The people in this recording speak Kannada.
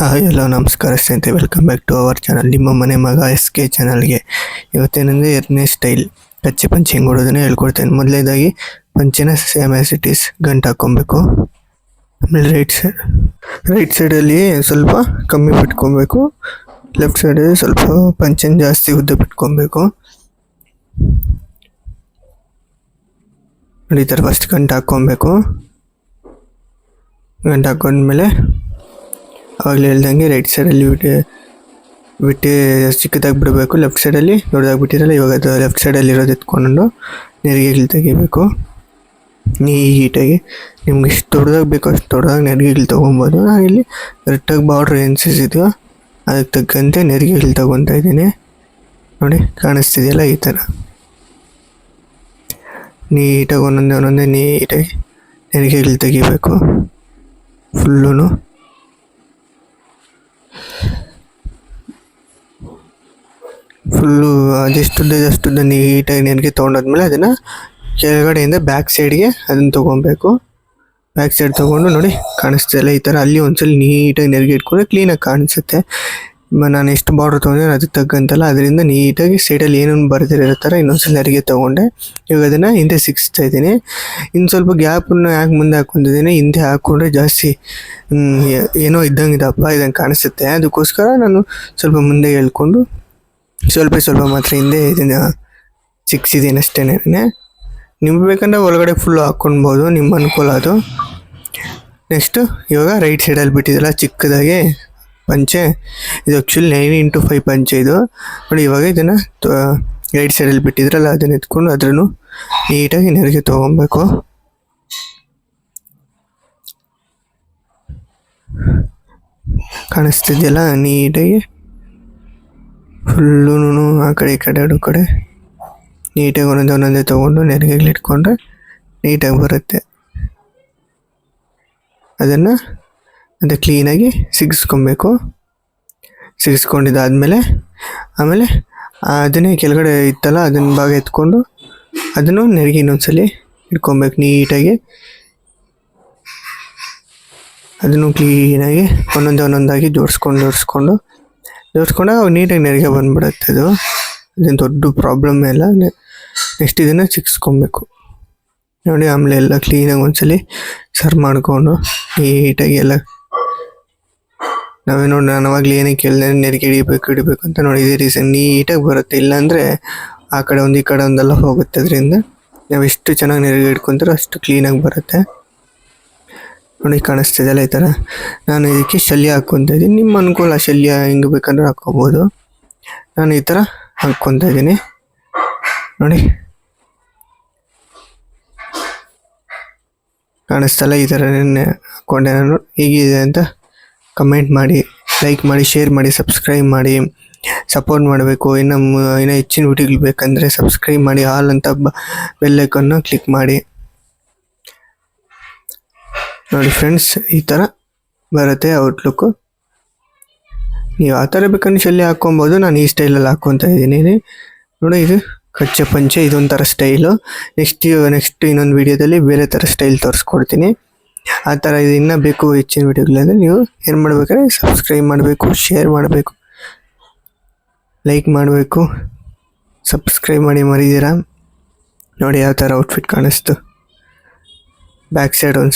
ಹಾಯ್ ಎಲ್ಲೋ ನಮಸ್ಕಾರ ಸ್ನೇಹಿತರೆ. Welcome back to our channel ನಿಮ್ಮ ಮನೆ ಮಗ ಎಸ್ ಕೆ ಚಾನಲ್ಗೆ ಇವತ್ತೇನೆಂದರೆ ಎರಡನೇ ಸ್ಟೈಲ್ ಕಚ್ಚೆ ಪಂಚೆ ಹೆಂಗೆ ಹೊಡೋದನ್ನ ಹೇಳ್ಕೊಡ್ತೇನೆ. ಮೊದಲನೇದಾಗಿ ಪಂಚೆನ ಸೇಮ್ ಆಸ್ ಇಟ್ ಗಂಟು ಹಾಕ್ಕೊಬೇಕು. ಆಮೇಲೆ ರೈಟ್ ಸೈಡ್ ರೈಟ್ ಸೈಡಲ್ಲಿ ಸ್ವಲ್ಪ ಕಮ್ಮಿ ಬಿಟ್ಕೊಬೇಕು. ಲೆಫ್ಟ್ ಸೈಡಲ್ಲಿ ಸ್ವಲ್ಪ ಪಂಚೆನ ಜಾಸ್ತಿ ಉದ್ದ ಬಿಟ್ಕೊಬೇಕು. ನೋಡಿ ಈ ಥರ ಫಸ್ಟ್ ಗಂಟು ಹಾಕ್ಕೊಬೇಕು. ಗಂಟು ಹಾಕೊಂಡ್ಮೇಲೆ ಅವಾಗಲೇ ಹೇಳ್ದಂಗೆ ರೈಟ್ ಸೈಡಲ್ಲಿ ಬಿಟ್ಟು ಬಿಟ್ಟು ಚಿಕ್ಕದಾಗಿ ಬಿಡಬೇಕು. ಲೆಫ್ಟ್ ಸೈಡಲ್ಲಿ ದೊಡ್ಡದಾಗಿ ಬಿಟ್ಟಿರಲ್ಲ, ಇವಾಗ ಅದು ಲೆಫ್ಟ್ ಸೈಡಲ್ಲಿ ಇರೋದು ಎತ್ಕೊಂಡು ನೆರಿಗೆಗಳು ತೆಗಿಬೇಕು. ನೀಟಾಗಿ ನಿಮ್ಗೆ ಎಷ್ಟು ದೊಡ್ಡದಾಗಿ ಬೇಕೋ, ಅಷ್ಟು ದೊಡ್ಡದಾಗಿ ನೆರಿಗೆಗಳು ತೊಗೊಬೋದು. ಇಲ್ಲಿ ಕರೆಕ್ಟಾಗಿ ಬಾರ್ಡ್ರ್ ಏನು ಇದೆಯೋ ಅದಕ್ಕೆ ತಕ್ಕಂತೆ ನೆರಿಗೆಗಳು ತೊಗೊತಾ ಇದ್ದೀನಿ. ನೋಡಿ, ಕಾಣಿಸ್ತಿದೆಯಲ್ಲ ಈ ಥರ ನೀಟಾಗಿ ಒಂದೊಂದೇ ಒಂದೊಂದೇ ನೀಟಾಗಿ ನೆರಿಗೆಗಳು ತೆಗಿಬೇಕು. ಫುಲ್ಲೂ ಫುಲ್ಲು ಅದೆಷ್ಟುದ್ದ ಅದೆಷ್ಟುದ್ದ ನೀಟಾಗಿ ನೆನಗೆ ತೊಗೊಂಡಾದ್ಮೇಲೆ ಅದನ್ನು ಕೆಳಗಡೆಯಿಂದ ಬ್ಯಾಕ್ ಸೈಡ್ಗೆ ಅದನ್ನು ತೊಗೊಬೇಕು. ಬ್ಯಾಕ್ ಸೈಡ್ ತೊಗೊಂಡು ನೋಡಿ ಕಾಣಿಸ್ತಿಲ್ಲ ಈ ಥರ ಅಲ್ಲಿ ಒಂದ್ಸಲ ನೀಟಾಗಿ ನೆರಿಗೆ ಇಟ್ಕೊಂಡ್ರೆ ಕ್ಲೀನಾಗಿ ಕಾಣಿಸುತ್ತೆ. ನಾನು ಎಷ್ಟು ಬಾರ್ಡ್ರ್ ತೊಗೊಂಡೆ ಅದಕ್ಕೆ ತಗ್ಗಂತಲ್ಲ ಅದರಿಂದ ನೀಟಾಗಿ ಸೈಡಲ್ಲಿ ಏನೇನು ಬರ್ದಿರೋ ಥರ ಇನ್ನೊಂದ್ಸಲ ನೆರಿಗೆ ತೊಗೊಂಡೆ. ಇವಾಗ ಅದನ್ನು ಹಿಂದೆ ಸಿಕ್ಸ್ತಾ ಇದ್ದೀನಿ. ಇನ್ನು ಸ್ವಲ್ಪ ಗ್ಯಾಪನ್ನು ಯಾಕೆ ಮುಂದೆ ಹಾಕ್ಕೊಂಡಿದ್ದೀನಿ ಹಿಂದೆ ಹಾಕ್ಕೊಂಡ್ರೆ ಜಾಸ್ತಿ ಏನೋ ಇದ್ದಂಗೆ ಇದಪ್ಪ ಇದಂಗೆ ಕಾಣಿಸುತ್ತೆ. ಅದಕ್ಕೋಸ್ಕರ ನಾನು ಸ್ವಲ್ಪ ಮುಂದೆ ಹೇಳ್ಕೊಂಡು ಸ್ವಲ್ಪ ಸ್ವಲ್ಪ ಮಾತ್ರ ಹಿಂದೆ ಇದನ್ನು ಸಿಕ್ಸಿದ್ದೀನಿ ಅಷ್ಟೇ ನಿಮ್ಗೆ ಬೇಕಂದ್ರೆ ಒಳಗಡೆ ಫುಲ್ಲು ಹಾಕ್ಕೊಳ್ಬೋದು ನಿಮ್ಮ ಅನುಕೂಲ ಅದು. ನೆಕ್ಸ್ಟು ಇವಾಗ ರೈಟ್ ಸೈಡಲ್ಲಿ ಬಿಟ್ಟಿದ್ದಲ್ಲ ಚಿಕ್ಕದಾಗಿ ಪಂಚೆ. ಇದು ಆ್ಯಕ್ಚುಲಿ ನೈನ್ ಇಂಟು ಫೈವ್ ಪಂಚೆ ಇದು. ನೋಡಿ, ಇವಾಗ ಇದನ್ನು ರೈಟ್ ಸೈಡಲ್ಲಿ ಬಿಟ್ಟಿದ್ರಲ್ಲ, ಅದನ್ನ ಎತ್ಕೊಂಡು ಅದ್ರೂ ನೀಟಾಗಿ ನೆರಿಗೆ ತೊಗೊಬೇಕು ಕಾಣಿಸ್ತಿದೆಯಲ್ಲ, ನೀಟಾಗಿ ಫುಲ್ಲೂ ಆ ಕಡೆ, ಈ ಕಡೆ ಎರಡು ಕಡೆ. ನೀಟಾಗಿ ಒಂದೊಂದೇ ಒಂದೊಂದೇ ತೊಗೊಂಡು ನೆರಿಗೆಗಳು ಇಟ್ಕೊಂಡ್ರೆ ನೀಟಾಗಿ ಬರುತ್ತೆ. ಅದನ್ನು ಅದು ಕ್ಲೀನಾಗಿ ಸಿಗಿಸ್ಕೊಬೇಕು. ಸಿಗಿಸ್ಕೊಂಡಿದ್ದಾದಮೇಲೆ, ಆಮೇಲೆ ಅದನ್ನೇ ಕೆಳಗಡೆ ಇತ್ತಲ್ಲ ಅದನ್ನ ಭಾಗ ಎತ್ಕೊಂಡು ಅದನ್ನು ನೆರಿಗೆ ಇನ್ನೊಂದ್ಸಲಿ ಇಟ್ಕೊಬೇಕು ನೀಟಾಗಿ. ಅದನ್ನು ಕ್ಲೀನಾಗಿ ಒಂದೊಂದೇ ಒಂದೊಂದಾಗಿ ಜೋಡಿಸ್ಕೊಂಡು ಜೋಡಿಸ್ಕೊಂಡು ಜೋಡಿಸ್ಕೊಂಡಾಗ ಅವು ನೀಟಾಗಿ ನೆರಿಗೆ ಬಂದ್ಬಿಡುತ್ತೆ ಅದು ಅದೇನು ದೊಡ್ಡ ಪ್ರಾಬ್ಲಮ್ ಇಲ್ಲ. ನೆಕ್ಸ್ಟ್ ಇದನ್ನು ಚಿಕ್ಸ್ಕೊಬೇಕು. ನೋಡಿ ಆಮೇಲೆ ಎಲ್ಲ ಕ್ಲೀನಾಗಿ ಒಂದ್ಸಲಿ ಸರ್ವ್ ಮಾಡಿಕೊಂಡು ನೀಟಾಗಿ ಎಲ್ಲ. ನಾವೇ ನೋಡಿ, ನಾನು ಅವಾಗಲೇ ಏನಕ್ಕೆ ಕೇಳಿದೆ ನೆರಿಗೆ ಹಿಡಿಬೇಕು ಹಿಡಿಬೇಕು ಅಂತ ನೋಡಿ ಇದೇ ರೀಸನ್ ನೀಟಾಗಿ ಬರುತ್ತೆ. ಇಲ್ಲಾಂದರೆ ಆ ಕಡೆ ಒಂದು ಈ ಕಡೆ ಒಂದೆಲ್ಲ ಹೋಗುತ್ತೆ ಅದರಿಂದ. ನಾವು ಎಷ್ಟು ಚೆನ್ನಾಗಿ ನೆರಿಗೆ ಹಿಡ್ಕೊಂತಾರೋ ಅಷ್ಟು ಕ್ಲೀನಾಗಿ ಬರುತ್ತೆ. ನೋಡಿ ಕಾಣಿಸ್ತಿದೆಯಲ್ಲ ಈ ಥರ ನಾನು ಇದಕ್ಕೆ ಶಲ್ಯ ಹಾಕ್ಕೊತ ಇದ್ದೀನಿ. ನಿಮ್ಮ ಅನುಕೂಲ ಶಲ್ಯ ಹೆಂಗೆ ಬೇಕಂದ್ರೆ ಹಾಕ್ಕೋಬೋದು. ನಾನು ಈ ಥರ ಹಾಕ್ಕೊತ ಇದ್ದೀನಿ. ನೋಡಿ. ಕಾಣಿಸ್ತಲ್ಲ ಈ ಥರ ಹಾಕ್ಕೊಂಡೆ ನಾನು. ಹೇಗಿದೆ ಅಂತ ಕಮೆಂಟ್ ಮಾಡಿ ಲೈಕ್ ಮಾಡಿ ಶೇರ್ ಮಾಡಿ ಸಬ್ಸ್ಕ್ರೈಬ್ ಮಾಡಿ. ಸಪೋರ್ಟ್ ಮಾಡಬೇಕು. ಇನ್ನೂ ಇನ್ನು ಹೆಚ್ಚಿನ ವಿಡಿಯೋಗಳು ಬೇಕಂದರೆ ಸಬ್ಸ್ಕ್ರೈಬ್ ಮಾಡಿ. ಆಲ್ ಅಂತ ಬೆಲ್ಲೈಕನ್ನು ಕ್ಲಿಕ್ ಮಾಡಿ. ನೋಡಿ ಫ್ರೆಂಡ್ಸ್ ಈ ಥರ ಬರುತ್ತೆ ಔಟ್ಲುಕ್ಕು ನೀವು ಆ ಥರ ಬೇಕಂದ್ರೆ ಶಲ್ಯ ಹಾಕ್ಕೊಬೋದು. ನಾನು ಈ ಸ್ಟೈಲಲ್ಲಿ ಹಾಕ್ಕೊತಾ ಇದ್ದೀನಿ. ನೋಡಿ ಇದು ಕಚ್ಚೆ ಪಂಚೆ, ಇದೊಂಥರ ಸ್ಟೈಲು ನೆಕ್ಸ್ಟ್ ನೆಕ್ಸ್ಟ್ ಇನ್ನೊಂದು ವೀಡಿಯೋದಲ್ಲಿ ಬೇರೆ ಥರ ಸ್ಟೈಲ್ ತೋರಿಸ್ಕೊಡ್ತೀನಿ. ಆ ಥರ ಇದು ಇನ್ನೂ ಬೇಕು ಹೆಚ್ಚಿನ ವೀಡಿಯೋಗಳಂದರೆ ನೀವು ಏನು ಮಾಡಬೇಕಾದ್ರೆ ಸಬ್ಸ್ಕ್ರೈಬ್ ಮಾಡಬೇಕು ಶೇರ್ ಮಾಡಬೇಕು ಲೈಕ್ ಮಾಡಬೇಕು ಸಬ್ಸ್ಕ್ರೈಬ್ ಮಾಡಿ ಮರಿದ್ದೀರಾ ನೋಡಿ ಯಾವ ಥರ ಔಟ್ಫಿಟ್ ಕಾಣಿಸ್ತು. ಬ್ಯಾಕ್ ಸೈಡ್ ಒಂದು